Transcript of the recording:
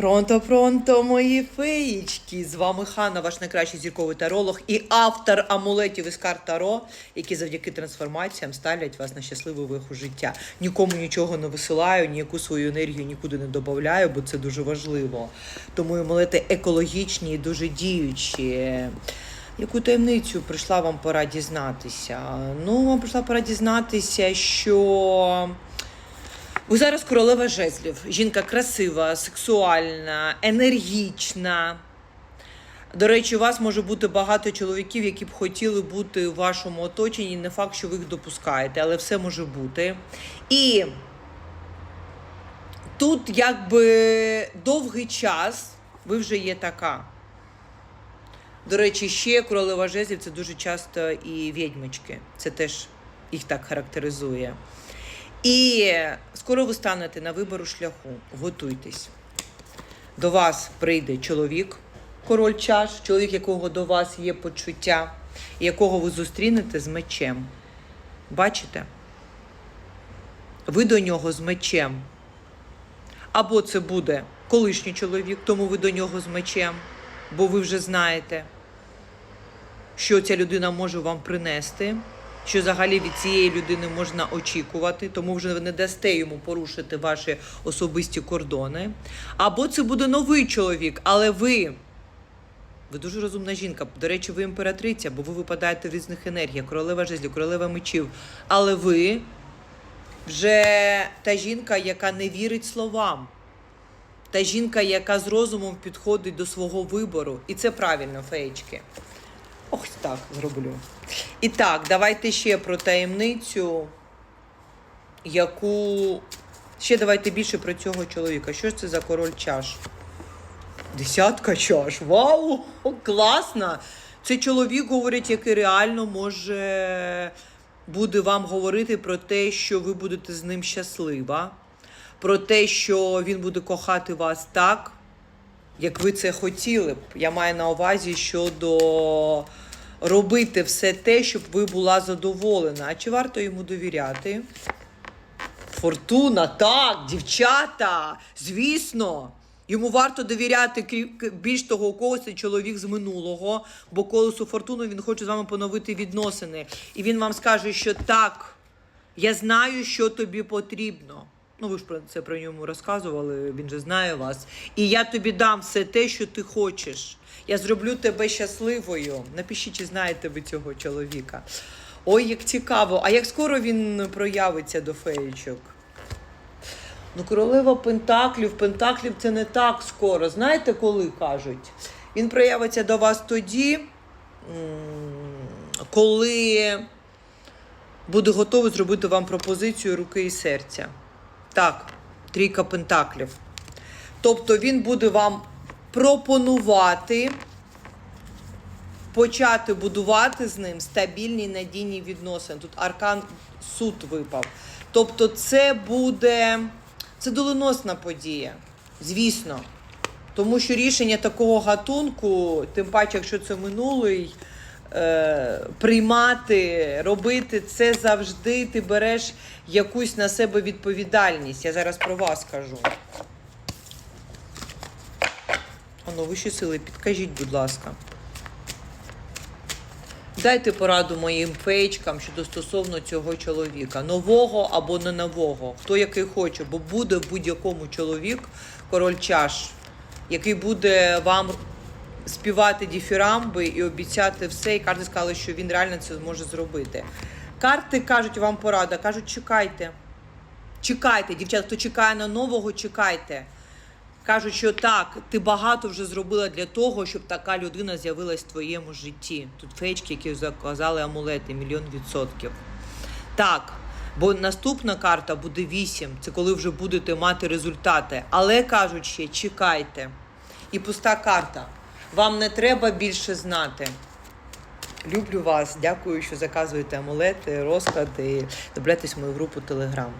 Пронто, пронто, мої феєчки! З вами Ханна, ваш найкращий зірковий таролог і автор амулетів із карт Таро, які завдяки трансформаціям ставлять вас на щасливу виху життя. Нікому нічого не висилаю, ніяку свою енергію нікуди не додаю, бо це дуже важливо. Тому амулети екологічні і дуже діючі. Яку таємницю прийшла вам пора дізнатися? Ну, вам прийшла пора дізнатися, що. Ви зараз королева жезлів. Жінка красива, сексуальна, енергічна. До речі, у вас може бути багато чоловіків, які б хотіли бути в вашому оточенні. Не факт, що ви їх допускаєте, але все може бути. І тут, якби довгий час, ви вже є така. До речі, ще королева жезлів це дуже часто і відьмочки. Це теж їх так характеризує. І скоро ви станете на вибору шляху. Готуйтесь. До вас прийде чоловік, король чаш, чоловік, якого до вас є почуття, якого ви зустрінете з мечем. Бачите? Ви до нього з мечем. Або це буде колишній чоловік, тому ви до нього з мечем, бо ви вже знаєте, що ця людина може вам принести, що взагалі від цієї людини можна очікувати, тому вже ви не дасте йому порушити ваші особисті кордони. Або це буде новий чоловік, але ви. Ви дуже розумна жінка. До речі, ви імператриця, бо ви випадаєте в різних енергіях, королева жезлів, королева мечів. Але ви вже та жінка, яка не вірить словам. Та жінка, яка з розумом підходить до свого вибору. І це правильно, феєчки. Ось так зроблю. І так, давайте ще про таємницю, яку. Ще давайте більше про цього чоловіка. Що ж це за король чаш? Десятка чаш. Вау! Класно! Це чоловік, говорить, який реально може буде вам говорити про те, що ви будете з ним щаслива, про те, що він буде кохати вас так, як ви це хотіли б. Я маю на увазі щодо робити все те, щоб ви була задоволена. А чи варто йому довіряти? Фортуна, так, дівчата, звісно. Йому варто довіряти більш того, у когось це чоловік з минулого, бо колесу фортуну він хоче з вами поновити відносини. І він вам скаже, що так, я знаю, що тобі потрібно. Ну, ви ж про це про ньому розказували, він же знає вас. І я тобі дам все те, що ти хочеш. Я зроблю тебе щасливою. Напишіть, чи знаєте ви цього чоловіка. Ой, як цікаво. А як скоро він проявиться до феєчок? Ну, королева Пентаклів, Пентаклів це не так скоро. Знаєте, коли кажуть? Він проявиться до вас тоді, коли буде готовий зробити вам пропозицію руки і серця. Так, трійка Пентаклів. Тобто він буде вам пропонувати почати будувати з ним стабільні надійні відносини. Тут аркан суд випав. Тобто, це буде це доленосна подія, звісно. Тому що рішення такого гатунку, тим паче, якщо це минулий, е, приймати, робити це завжди ти береш якусь на себе відповідальність. Я зараз про вас кажу. Ану, вищі сили, підкажіть, будь ласка. Дайте пораду моїм феєчкам щодо стосовно цього чоловіка. Нового або не нового. Хто який хоче, бо буде в будь-якому чоловік, король чаш, який буде вам співати діфірамби і обіцяти все. І карти сказали, що він реально це зможе зробити. Карти кажуть вам порада, кажуть, чекайте. Чекайте, дівчата, хто чекає на нового, чекайте. Кажуть, що так, ти багато вже зробила для того, щоб така людина з'явилась в твоєму житті. Тут феєчки, які заказали амулети, мільйон відсотків. Так, бо наступна карта буде 8, це коли вже будете мати результати. Але кажуть ще, чекайте. І пуста карта. Вам не треба більше знати. Люблю вас, дякую, що заказуєте амулети, розклади. Добретесь в мою групу Телеграм.